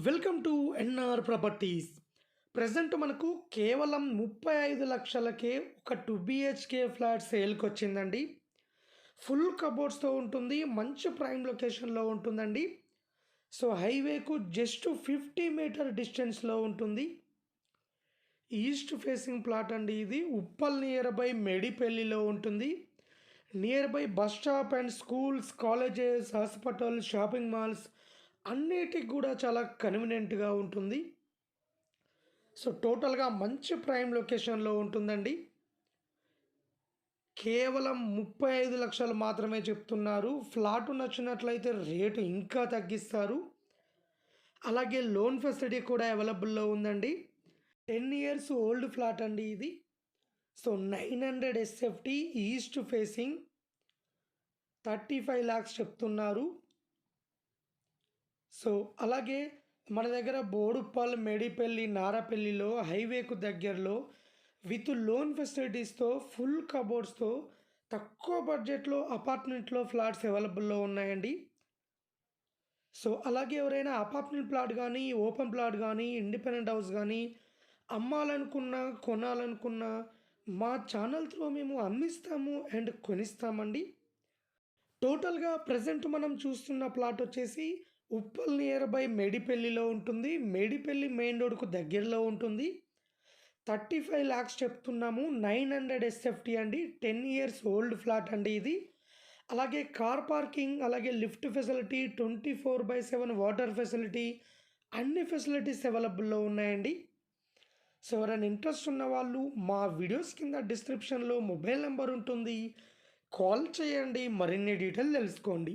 Welcome to NR properties. Present మనకు కేవలం ముప్పై ఐదు లక్షలకే ఒక టూ బిహెచ్కే ఫ్లాట్ సేల్కి వచ్చిందండి ఫుల్ కబోర్డ్స్తో ఉంటుంది మంచి ప్రైమ్ లొకేషన్లో ఉంటుందండి. సో హైవేకు జస్ట్ ఫిఫ్టీ మీటర్ డిస్టెన్స్లో ఉంటుంది. ఈస్ట్ ఫేసింగ్ ప్లాట్ అండి ఇది ఉప్పల్ నియర్ బై మెడిపెల్లిలో ఉంటుంది. Near by bus stop and schools colleges hospital shopping malls అన్నిటికి కూడా చాలా కన్వీనియంట్గా ఉంటుంది. సో టోటల్గా మంచి ప్రైమ్ లొకేషన్లో ఉంటుందండి. కేవలం ముప్పై ఐదు లక్షలు మాత్రమే చెప్తున్నారు. ఫ్లాట్ నచ్చినట్లయితే రేటు ఇంకా తగ్గిస్తారు. అలాగే లోన్ ఫెసిలిటీ కూడా అవైలబుల్లో ఉందండి. టెన్ ఇయర్స్ ఓల్డ్ ఫ్లాట్ అండి ఇది. So nine hundred SFT east facing thirty five lakhs చెప్తున్నారు. సో అలాగే మన దగ్గర బోడుప్పల్ మేడిపల్లి నారపల్లిలో హైవేకు దగ్గరలో విత్ లోన్ ఫెసిలిటీస్తో ఫుల్ కబోర్డ్స్తో తక్కువ బడ్జెట్లో అపార్ట్మెంట్లో ఫ్లాట్స్ అవైలబుల్లో ఉన్నాయండి. సో అలాగే ఎవరైనా అపార్ట్మెంట్ ప్లాట్ కానీ ఓపెన్ ప్లాట్ కానీ ఇండిపెండెంట్ హౌస్ కానీ అమ్మాలనుకున్నా కొనాలనుకున్నా మా ఛానల్ త్రూ మేము అమ్మిస్తాము అండ్ కొనిస్తామండి. టోటల్గా ప్రజెంట్ మనం చూస్తున్న ప్లాట్ వచ్చేసి ఉప్పల్ నియర్ బై మేడిపల్లిలో ఉంటుంది. మేడిపల్లి మెయిన్ రోడ్కు దగ్గరలో ఉంటుంది. థర్టీ ఫైవ్ ల్యాక్స్ చెప్తున్నాము. నైన్ హండ్రెడ్ ఎస్ఎఫ్టీ అండి. టెన్ ఇయర్స్ ఓల్డ్ ఫ్లాట్ అండి ఇది. అలాగే కార్ పార్కింగ్ అలాగే lift facility twenty four by seven water facility అన్ని ఫెసిలిటీస్ అవైలబుల్లో ఉన్నాయండి. సో ఎవరైనా ఇంట్రెస్ట్ ఉన్న వాళ్ళు మా వీడియోస్ కింద డిస్క్రిప్షన్లో మొబైల్ నెంబర్ ఉంటుంది. కాల్ చేయండి. మరిన్ని డీటెయిల్ తెలుసుకోండి.